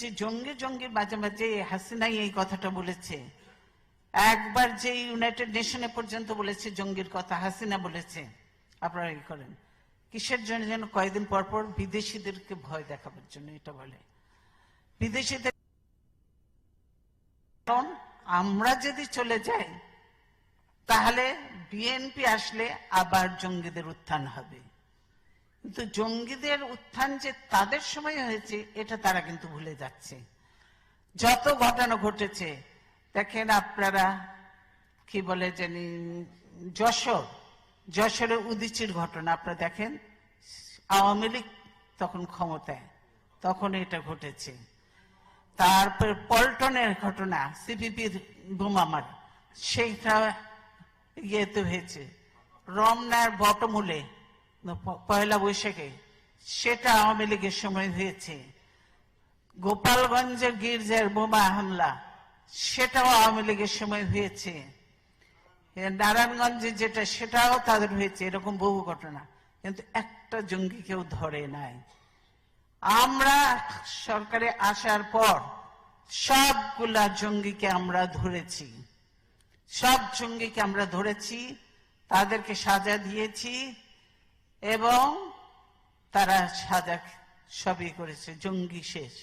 যে জঙ্গি জঙ্গি মাঝে মাঝে হাসিনাই এই কথাটা বলেছে। একবার যে ইউনাইটেড নেশনে পর্যন্ত বলেছে জঙ্গির কথা, হাসিনা বলেছে। আপনারা কি করেন। কিসের জন্য যেন কয়েকদিন পর পর বিদেশিদেরকে ভয় দেখাবার জন্য এটা বলে। বিদেশিদের কারণ আমরা যদি চলে যাই, তাহলে বিএনপি আসলে আবার জঙ্গিদের উত্থান হবে। কিন্তু জঙ্গিদের উত্থান যে তাদের সময় হয়েছে, এটা তারা কিন্তু ভুলে যাচ্ছে। যত ঘটনা ঘটেছে, দেখেন আপনারা কি বলে জানি, যশোর যশোরের উদিচির ঘটনা, আপনারা দেখেন, আওয়ামী লীগ তখন ক্ষমতায় তখন এটা ঘটেছে। তারপর পল্টনের ঘটনা, সিপিপির বোমামার সেইটা ইয়েতে হয়েছে। রমনার বটমূলে পয়লা বৈশাখে। সেটা আওয়ামী লীগের সময় হয়েছে। গোপালগঞ্জের গির্জার বোমা হামলা, সেটাও আওয়ামী লীগের সময় হয়েছে। নারায়ণগঞ্জে যেটা, সেটাও তাদের হয়েছে, এরকম বহু ঘটনা। কিন্তু একটা জঙ্গি কেউ ধরে নাই। আমরা সরকারে আসার পর সবগুলা জঙ্গিকে আমরা ধরেছি। সব জঙ্গিকে আমরা ধরেছি, তাদেরকে সাজা দিয়েছি এবং তারা সাজা সবই করেছে জঙ্গি শেষ।